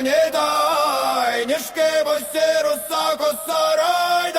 повні дай, не босі, руса, коса, рай,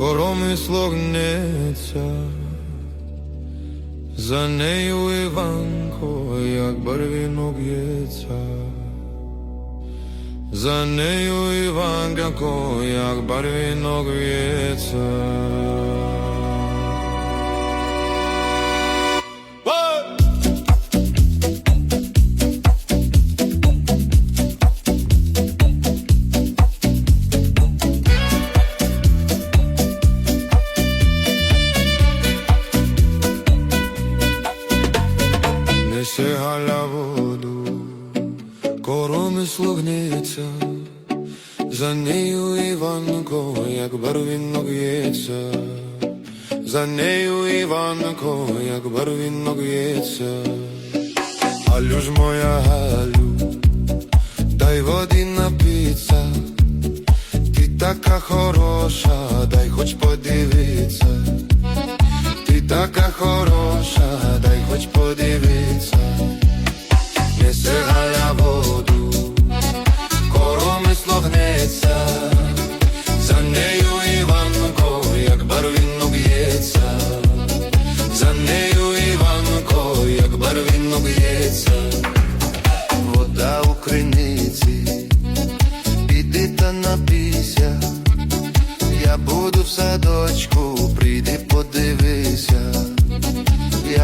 коромисло слогнеться, за нею Іванко, як барвінок б'ється, за нею Іванко, як барвінок б'ється. Як барвінок б'ється, за нею Іванко, як барвінок б'ється. Галю ж моя Галю, дай води напиться, ти така хороша, дай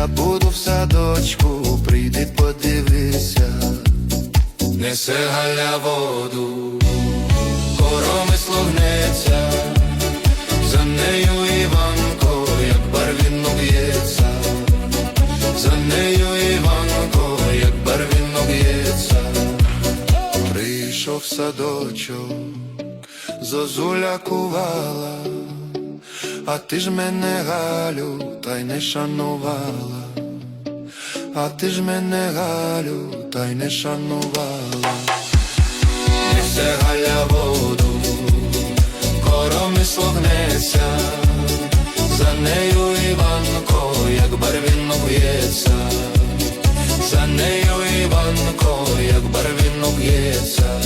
Я буду в садочку, прийди подивися. Несе галя воду, коромисло гнеться, за нею Іванко, як барвінно б'ється, за нею Іванко, як барвінно б'ється. Прийшов садочок зозуля кувала, а ти ж мене Галю, та й не шанувала, а ти ж мене Галю, та й не шанувала. Несе Галя воду, коромисло гнеться, за нею Іванко, як барвінно б'ється, за нею Іванко, як барвінно б'ється.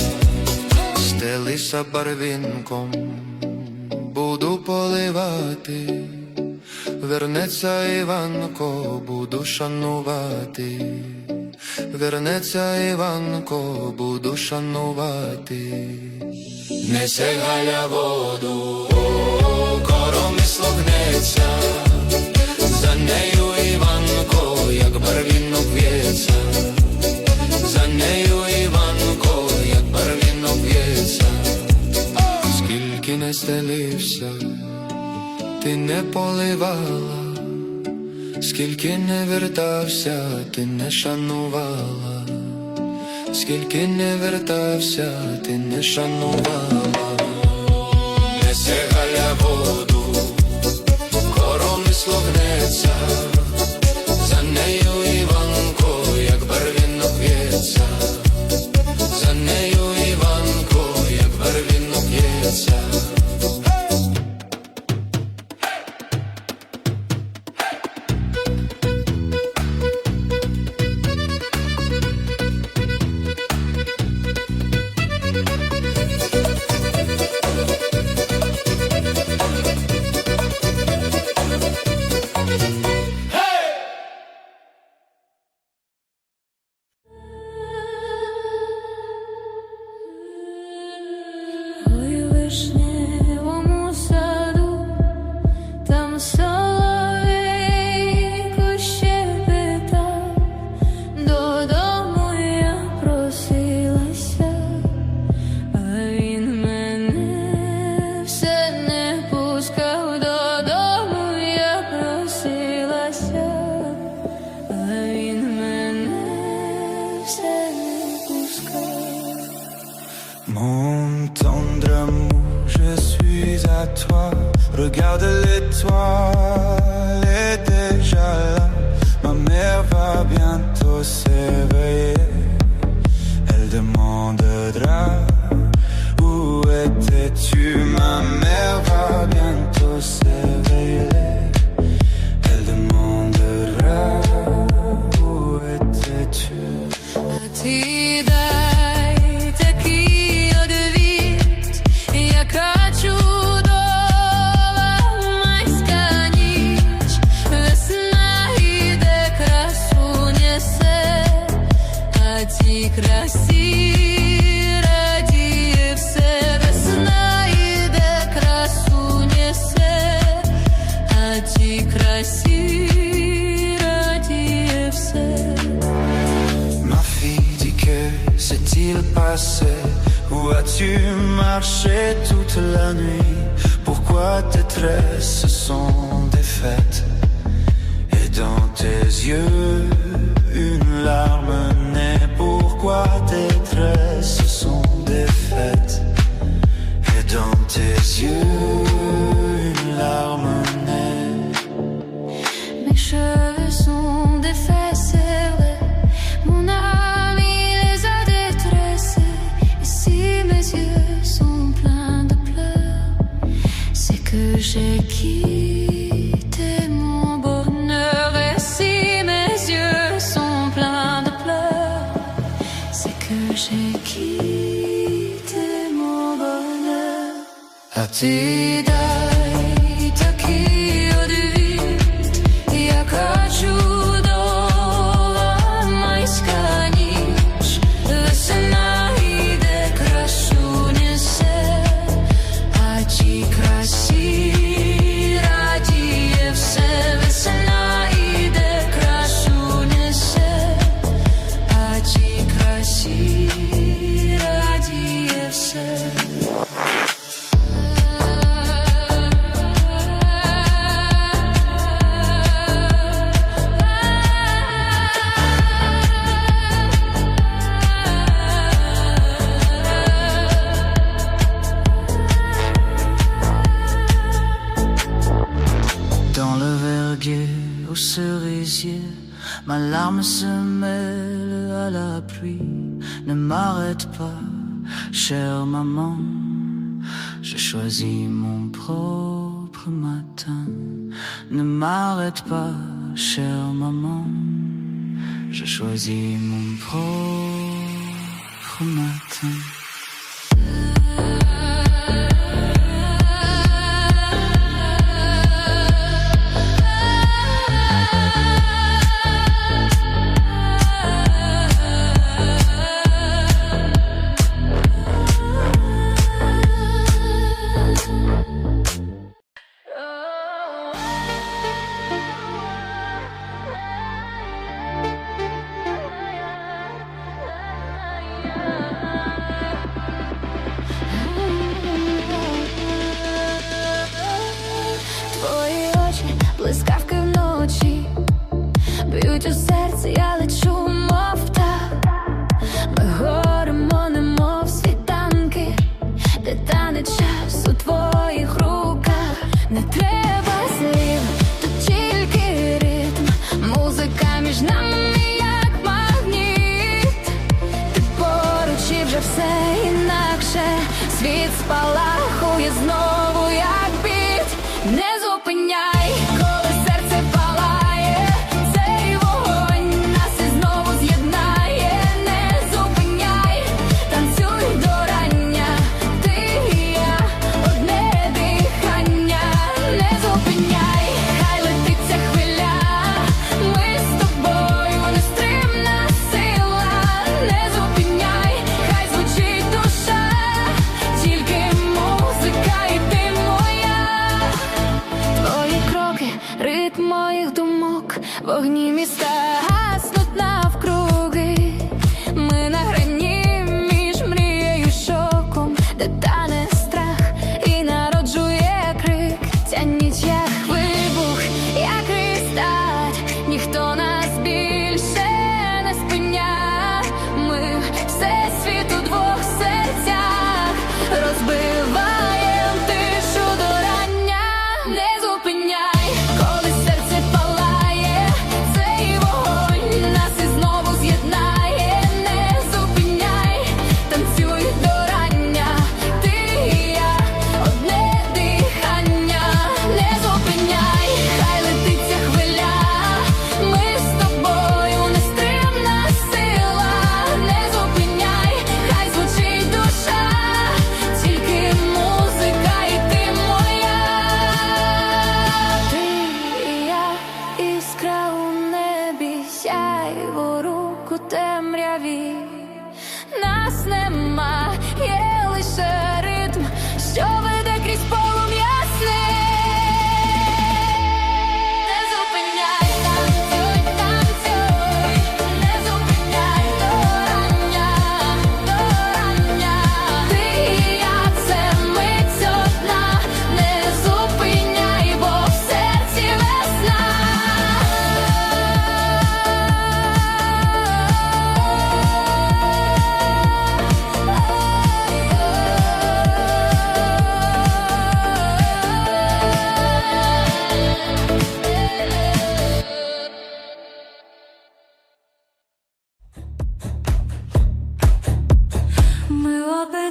Стелися барвінком, буду поливати, вернеться Іванко, буду шанувати, вернеться Іванко, буду шанувати. Несе галя воду, коромисло гнеться, за нею Іванко, як барвінок скільки стелився, ти не поливала, скільки не вертався, ти не шанувала, скільки не вертався, ти не шанувала, не сягаля воду, коромисло гнеться, Tresses se sont défaites. Et dans tes yeux une larme naît. Pourquoi tes tresses se sont défaites? Et dans tes yeux j'ai quitté mon bonheur. Et si mes yeux sont pleins de pleurs, c'est que j'ai quitté mon bonheur. Se mêle à la pluie. Ne m'arrête pas, chère maman. Je choisis mon propre matin. Ne m'arrête pas, chère maman. Je choisis mon propre matin. спала.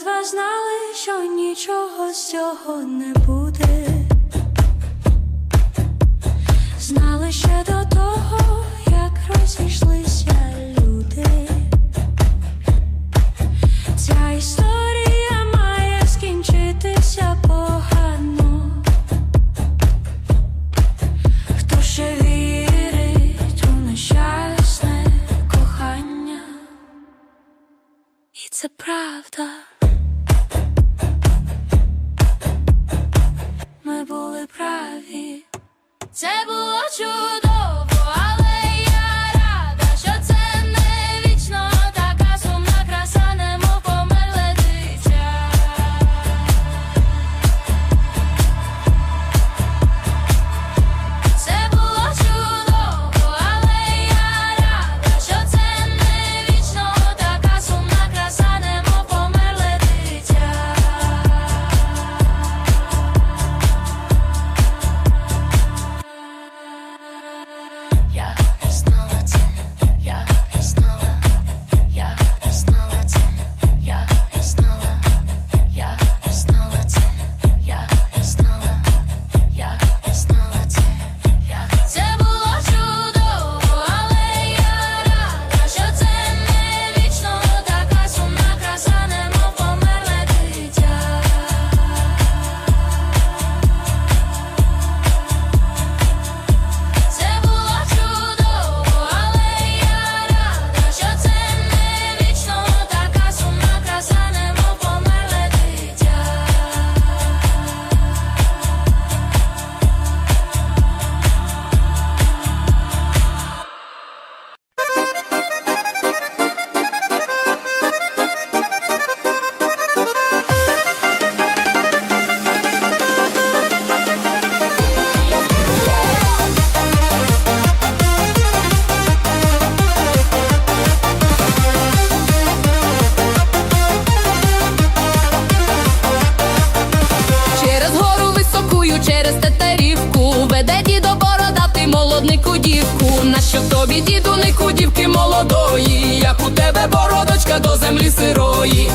Два знали, що нічого з цього не буде. Знали ще до того, як розійшлися люди. Ця історія має скінчитися погано. Хто ще вірить у нещасне кохання? І це правда. тобі, діду, не худівки молодої, як у тебе бородочка до землі сирої.